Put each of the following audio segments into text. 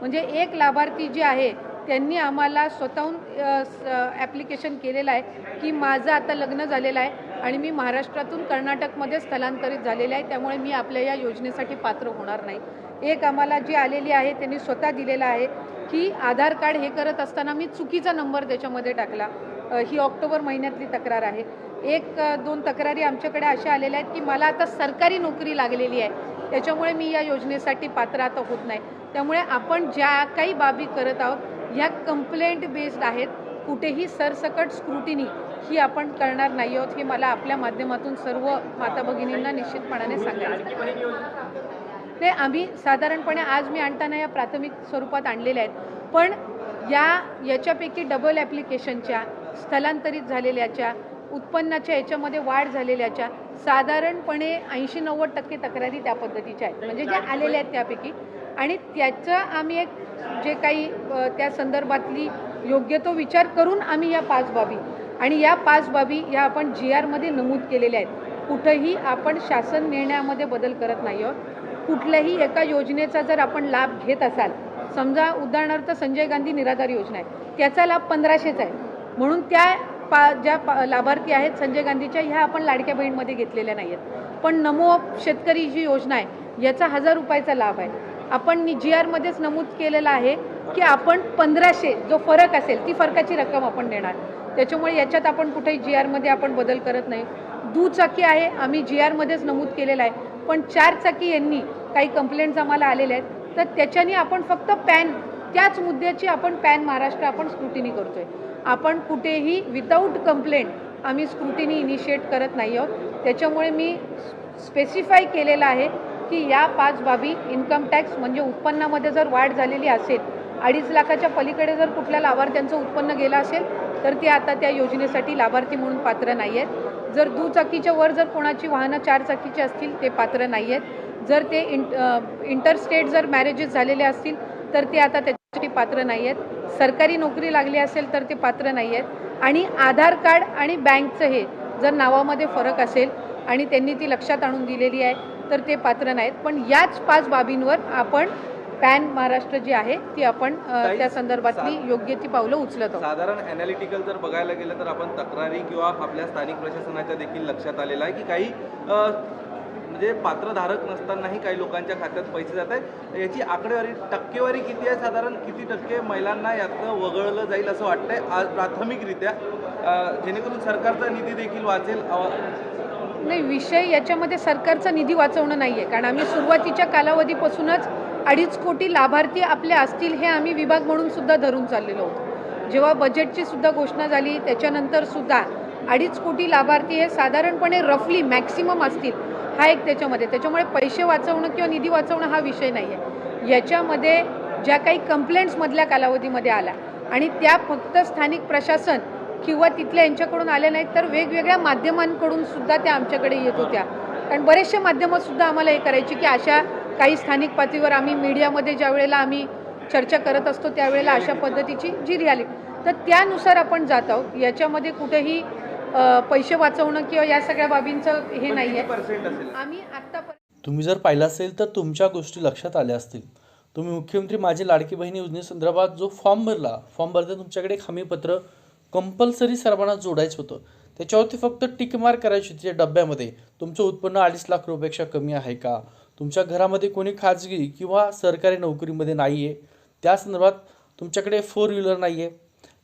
म्हणजे एक लाभार्थी जे आहे त्यांनी आम्हाला स्वतःहून ॲप्लिकेशन केलेलं आहे की माझं आता लग्न झालेलं आहे आणि मी महाराष्ट्रातून कर्नाटकमध्ये स्थलांतरित झालेलं आहे त्यामुळे मी आपल्या या योजनेसाठी पात्र होणार नाही. एक आम्हाला जी आलेली आहे त्यांनी स्वतः दिलेलं आहे की आधार कार्ड हे करत असताना मी चुकीचा नंबर त्याच्यामध्ये टाकला. ही ऑक्टोबर महिन्यातली तक्रार आहे. एक दोन तक्रारी आमच्याकडे अशा आलेल्या आहेत की मला आता सरकारी नोकरी लागलेली आहे त्याच्यामुळे मी या योजनेसाठी पात्र आता होत नाही. त्यामुळे आपण ज्या काही बाबी करत आहोत ह्या कंप्लेंट बेस्ड आहेत. कुठेही सरसकट स्क्रुटिनी ही आपण करणार नाही आहोत हे मला आपल्या माध्यमातून सर्व माता भगिनींना निश्चितपणाने सांगायचं ते आम्ही साधारणपणे आज मी आणताना या प्राथमिक स्वरूपात आणलेल्या आहेत. पण या याच्यापैकी डबल ॲप्लिकेशनच्या स्थलांतरित झालेल्याच्या उत्पन्नाच्या याच्यामध्ये वाढ झालेल्याच्या साधारणपणे ऐंशी नव्वद टक्के तक्रारी त्या पद्धतीच्या आहेत. म्हणजे ज्या आलेल्या आहेत त्यापैकी आणि त्याचं आम्ही एक जे काही त्या संदर्भातली योग्य तो विचार करून आम्ही या पाच बाबी आणि या पाच बाबी या आपण जी आरमध्ये नमूद केलेल्या आहेत. कुठंही आपण शासन निर्णयामध्ये बदल करत नाही आहोत. कुठल्याही एका योजनेचा जर आपण लाभ घेत असाल समजा उदाहरणार्थ संजय गांधी निराधार योजना आहे त्याचा लाभ पंधराशेचा आहे. म्हणून त्या पा ज्या पा लाभार्थी आहेत संजय गांधीच्या ह्या आपण लाडक्या बहीणमध्ये घेतलेल्या नाही आहेत पण नमो शेतकरी जी योजना आहे याचा हजार रुपयाचा लाभ आहे. आपण जी आरमध्येच नमूद केलेलं आहे की आपण पंधराशे जो फरक असेल ती फरकाची रक्कम आपण देणार. त्याच्यामुळे याच्यात आपण कुठेही जी आरमध्ये आपण बदल करत नाही. दुचाकी आहे आम्ही जी आरमध्येच नमूद केलेलं आहे. पण चार चाकी यांनी काही कंप्लेंट्स आम्हाला आलेल्या आहेत. तर त्याच्यानी आपण फक्त पॅन त्याच मुद्द्याची आपण पॅन महाराष्ट्र आपण स्क्रुटिनी करतोय. आपण कुठेही विदाऊट कंप्लेंट आम्ही स्क्रुटिनी इनिशिएट करत नाही आहोत. त्याच्यामुळे मी स्पेसिफाय केलेलं आहे की या पाच बाबी इन्कम टॅक्स म्हणजे उत्पन्नामध्ये जर वाढ झालेली असेल अडीच लाखाच्या पलीकडे जर कुठल्या लाभार्थ्यांचं उत्पन्न गेलं असेल तर ते आता त्या योजनेसाठी लाभार्थी म्हणून पात्र नाही आहेत जर दुचाकीच्या वर जर कोणाची वाहनं चार चाकीची असतील ते पात्र नाही आहेत जर ते इंट इंटरस्टेट जर मॅरेजेस झालेले असतील तर ते आता त्याच्यासाठी पात्र नाही आहेत सरकारी नोकरी लागली असेल तर ते पात्र नाही आहेत आणि आधार कार्ड आणि बँकचं हे जर नावामध्ये फरक असेल आणि त्यांनी ती लक्षात आणून दिलेली आहे तर ते पात्र नाहीत. पण याच पाच बाबींवर आपण पॅन महाराष्ट्र जी आहे ती आपण त्या संदर्भातली योग्य ती पावलं उचलत. आहोत साधारण अनालिटिकल जर बघायला गेलं तर आपण तक्रारी किंवा आपल्या स्थानिक प्रशासनाच्या देखील लक्षात आलेलं आहे की काही म्हणजे पात्रधारक नसतानाही काही लोकांच्या खात्यात पैसे जात आहेत. याची आकडेवारी टक्केवारी किती आहे? साधारण किती टक्के महिलांना यातनं वगळलं जाईल असं वाटतंय? आज प्राथमिकरित्या जेणेकरून सरकारचा निधी देखील वाचेल नाही विषय याच्यामध्ये सरकारचा निधी वाचवणं नाही आहे कारण आम्ही सुरुवातीच्या कालावधीपासूनच अडीच कोटी लाभार्थी आपले असतील हे आम्ही विभाग म्हणून सुद्धा धरून चाललेलो होतो जेव्हा बजेटची सुद्धा घोषणा झाली त्याच्यानंतर सुद्धा अडीच कोटी लाभार्थी हे साधारणपणे रफली मॅक्सिमम असतील हा एक त्याच्यामध्ये. त्याच्यामुळे पैसे वाचवणं किंवा निधी वाचवणं हा विषय नाही आहे याच्यामध्ये ज्या काही कंप्लेंट्स मधल्या कालावधीमध्ये आल्या आणि त्या फक्त स्थानिक प्रशासन किंवा तिथल्या यांच्याकडून आल्या नाहीत तर वेगवेगळ्या माध्यमांकडून सुद्धा त्या आमच्याकडे येत होत्या. कारण बरेचसे माध्यमं सुद्धा आम्हाला हे करायची की अशा काही स्थानिक पातळीवर आम्ही मीडियामध्ये ज्या वेळेला आम्ही चर्चा करत असतो त्यावेळेला अशा पद्धतीची जी रियालिटी. तर त्यानुसार आपण जात आहोत. याच्यामध्ये कुठेही पैसे वाचवणं किंवा या सगळ्या बाबींचं हे नाही आहे आम्ही आत्तापर्यंत तुम्ही जर पाहिलं असेल तर तुमच्या गोष्टी लक्षात आल्या असतील. तुम्ही मुख्यमंत्री माझी लाडकी बहिणी योजनेसंदर्भात जो फॉर्म भरला फॉर्म भरता तुमच्याकडे एक हमीपत्र कंपल्सरी सर्वांना जोडायचं होतं. त्याच्यावरती फक्त टिक मार्क करायची होती त्या डब्यामध्ये. तुमचं उत्पन्न अडीच लाख रुपयापेक्षा कमी आहे का? तुमच्या घरामध्ये कोणी खाजगी किंवा सरकारी नोकरीमध्ये नाही आहे त्या संदर्भात तुमच्याकडे फोर व्हीलर नाही आहे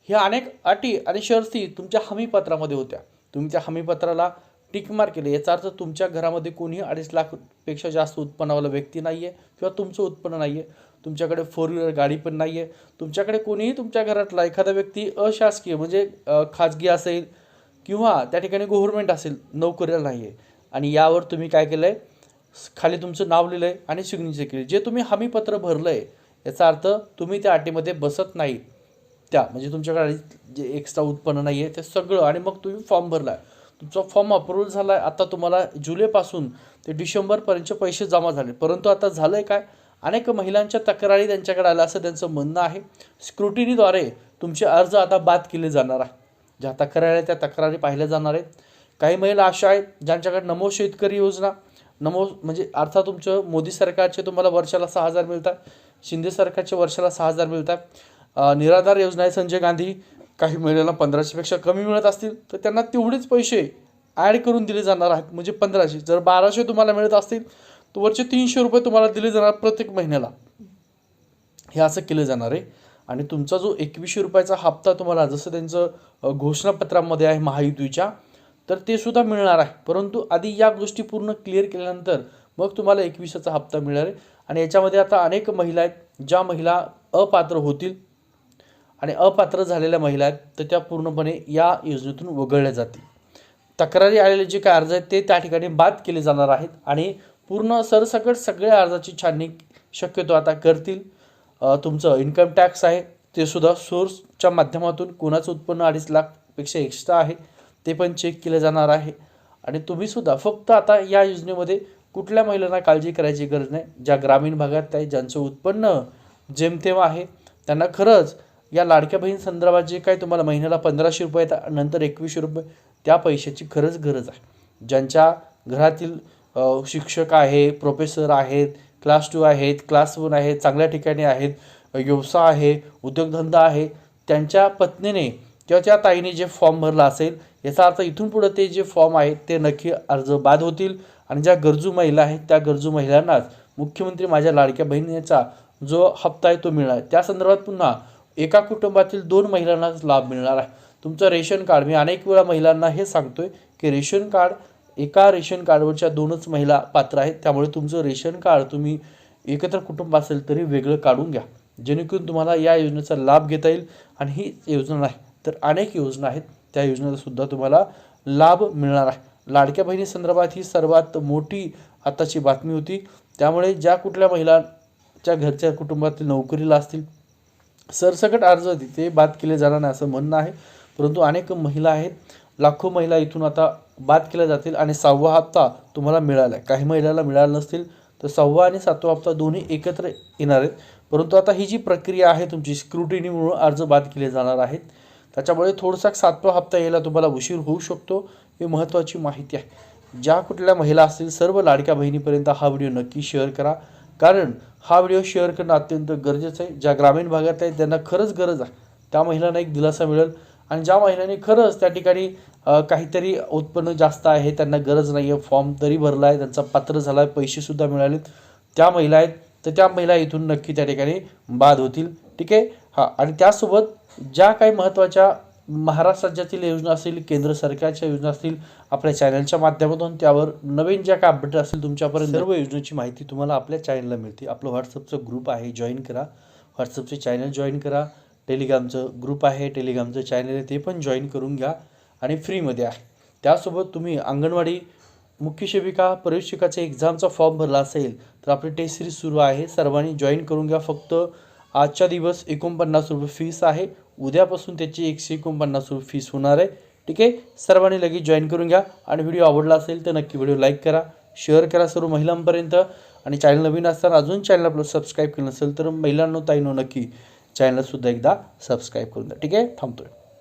ह्या अनेक अटी आणि शर्ती तुमच्या हमीपत्रामध्ये होत्या. तुम्ही त्या हमीपत्राला टिक मार्क केले. याचा अर्थ तुमच्या घरामध्ये कोणीही अडीच लाखपेक्षा जास्त उत्पन्नावाला व्यक्ती नाही आहे किंवा तुमचं उत्पन्न नाही आहे तुमच्याकडे फोर व्हीलर गाडी पण नाही आहे तुमच्याकडे कोणीही तुमच्या घरातला एखादा व्यक्ती अशासकीय म्हणजे खाजगी असेल किंवा त्या ठिकाणी गव्हर्नमेंट असेल नोकरीला नाही आहे आणि यावर तुम्ही काय केलं आहे खाली तुमचं नाव लिहिलं आहे आणि सिग्नेचर केली जे तुम्ही हमीपत्र भरलं आहे याचा अर्थ तुम्ही त्या अटीमध्ये बसत नाही त्या म्हणजे तुमच्याकडे जे एक्स्ट्रा उत्पन्न नाही आहे ते सगळं आणि मग तुम्ही फॉर्म भरला आहे तुमचा फॉर्म अप्रूव्हल झाला आहे आता तुम्हाला जुलैपासून ते डिसेंबरपर्यंतचे पैसे जमा झाले. परंतु आता झालं आहे काय? अनेक महिलांच्या तक्रारी त्यांच्याकडे आल्या असं त्यांचं म्हणणं आहे. स्क्रुटिनीद्वारे तुमचे अर्ज आता बाद केले जाणार आहे. ज्या तक्रारी आहेत त्या तक्रारी पाहिल्या जाणार आहेत. काही महिला अशा आहेत ज्यांच्याकडे नमो शेतकरी योजना नमो म्हणजे अर्थात तुमचं मोदी सरकारचे तुम्हाला वर्षाला सहा हजार मिळतात शिंदे सरकारचे वर्षाला सहा हजार मिळतात. निराधार योजना आहे संजय गांधी. काही महिन्याला पंधराशेपेक्षा कमी मिळत असतील तर त्यांना तेवढेच पैसे ॲड करून दिले जाणार आहेत. म्हणजे पंधराशे. जर बाराशे तुम्हाला मिळत असतील तर वरचे तीनशे रुपये तुम्हाला दिले जाणार प्रत्येक महिन्याला. हे असं केलं जाणार आहे. आणि तुमचा जो एकवीसशे रुपयाचा हप्ता तुम्हाला जसं त्यांचं घोषणापत्रामध्ये आहे महायुतीच्या तर ते सुद्धा मिळणार आहे. परंतु आधी या गोष्टी पूर्ण क्लिअर केल्यानंतर मग तुम्हाला एकविसाचा हप्ता मिळणार आहे. आणि याच्यामध्ये आता अनेक महिला आहेत ज्या महिला अपात्र होतील आणि अपात्र झालेल्या महिला आहेत तर त्या पूर्णपणे या योजनेतून वगळल्या जातील. तक्रारी आलेले जे काय अर्ज आहेत ते त्या ठिकाणी बाद केले जाणार आहेत आणि पूर्ण सरसकट सगळ्या अर्जाची छाननी शक्यतो आता करतील. तुमचं इन्कम टॅक्स आहे ते सुद्धा सोर्सच्या माध्यमातून कोणाचं उत्पन्न अडीच लाखपेक्षा एक्स्ट्रा आहे ते पण चेक केलं जाणार आहे. आणि तुम्हीसुद्धा फक्त आता या योजनेमध्ये कुठल्या महिलांना काळजी करायची गरज नाही. ज्या ग्रामीण भागात आहे ज्यांचं उत्पन्न जेमतेम आहे त्यांना खरंच या लाडक्या बहीण संदर्भात जे काही तुम्हाला महिन्याला पंधराशे रुपये नंतर एकवीसशे रुपये त्या पैशाची खरंच गरज आहे. ज्यांच्या घरातील शिक्षक आहे प्रोफेसर आहेत क्लास टू आहेत क्लास वन आहेत चांगल्या ठिकाणी आहेत व्यवसाय आहे उद्योगधंदा आहे त्यांच्या पत्नीने किंवा त्या ताईने जे फॉर्म भरला असेल याचा अर्थ इथून पुढं ते जे फॉर्म आहेत ते नक्की अर्ज बाद होतील. आणि ज्या गरजू महिला आहेत त्या गरजू महिलांनाच मुख्यमंत्री माझ्या लाडक्या बहिणीचा जो हप्ता आहे तो मिळणार त्या संदर्भात पुन्हा एका कुटुंबातील दोन महिलांनाच लाभ मिळणार आहे. तुमचं रेशन कार्ड मी अनेक वेळा महिलांना हे सांगतोय की रेशन कार्ड एका रेशन कार्डवरच्या दोनच महिला पात्र आहेत. त्यामुळे तुमचं रेशन कार्ड तुम्ही एकत्र कुटुंब असेल तरी वेगळं काढून घ्या. जेणेकरून तुम्हाला या योजनेचा लाभ घेता येईल आणि ही योजना नाही तर अनेक योजना आहेत. त्या योजनेचासुद्धा तुम्हाला लाभ मिळणार आहे. लाडक्या बहिणी संदर्भात ही सर्वात मोठी आताची बातमी होती. त्यामुळे ज्या कुठल्या महिलांच्या घरच्या कुटुंबातील नोकरीला असतील सरसकट अर्ज तिथे बाद केले जाणार नाही असं म्हणणं आहे. परंतु अनेक महिला आहेत. लाखो महिला इथून आता बाद केल्या जातील आणि सहावा हप्ता तुम्हाला मिळाला आहे काही महिलांना मिळाला नसतील तर सहावा आणि सातवा हप्ता दोन्ही एकत्र येणार आहेत. परंतु आता ही जी प्रक्रिया आहे तुमची स्क्रुटिनीमुळं अर्ज बाद केले जाणार आहेत. त्याच्यामुळे थोडासा सातवा हप्ता यायला तुम्हाला उशीर होऊ शकतो. ही महत्त्वाची माहिती आहे. ज्या कुठल्या महिला असतील सर्व लाडक्या बहिणीपर्यंत हा व्हिडिओ नक्की शेअर करा. कारण हा व्हिडिओ शेअर करणं अत्यंत गरजेचं आहे. ज्या ग्रामीण भागात आहे त्यांना खरंच गरज आहे. त्या महिलांना एक दिलासा मिळेल. आणि ज्या महिलांनी खरंच त्या ठिकाणी काहीतरी उत्पन्न जास्त आहे त्यांना गरज नाही आहे फॉर्म तरी भरला आहे त्यांचा पात्र झाला आहे पैसेसुद्धा मिळालेत. त्या महिला आहेत तर त्या महिला इथून नक्की त्या ठिकाणी बाद होतील. ठीक आहे? हां. आणि त्यासोबत ज्या काही महत्त्वाच्या महाराष्ट्र राज्यातील योजना असतील केंद्र सरकारच्या योजना असतील आपल्या चॅनलच्या माध्यमातून त्यावर नवीन ज्या काय अपडेट असतील तुमच्यापर्यंत. सर्व योजनेची माहिती तुम्हाला आपल्या चॅनलला मिळते. आपलं व्हॉट्सअपचं ग्रुप आहे जॉईन करा. व्हॉट्सअपचे चॅनल जॉईन करा. टेलिग्रामचं ग्रुप आहे टेलिग्रामचं चॅनल आहे ते पण जॉईन करून घ्या आणि फ्रीमध्ये आहे. त्यासोबत तुम्ही अंगणवाडी मुख्य शिबिका प्रवेशिकाचा एक्झामचा फॉर्म भरला असेल तर आपली टेस्ट सिरीज सुरू आहे. सर्वांनी जॉईन करून घ्या. फक्त आजच्या दिवस एकोणपन्नास रुपये फीस आहे. उद्यापासून त्याची एकशे एकोणपन्नास रुपये फीस होणार आहे. ठीक आहे? सर्वांनी लगेच जॉईन करून घ्या. आणि व्हिडिओ आवडला असेल तर नक्की व्हिडिओ लाईक करा शेअर करा सर्व महिलांपर्यंत. आणि चॅनल नवीन असताना अजून चॅनल आपलं सबस्क्राईब केलं नसेल तर महिलांनो ताईनो नक्की चॅनलसुद्धा एकदा सबस्क्राईब करून द्या. ठीक आहे? थांबतोय.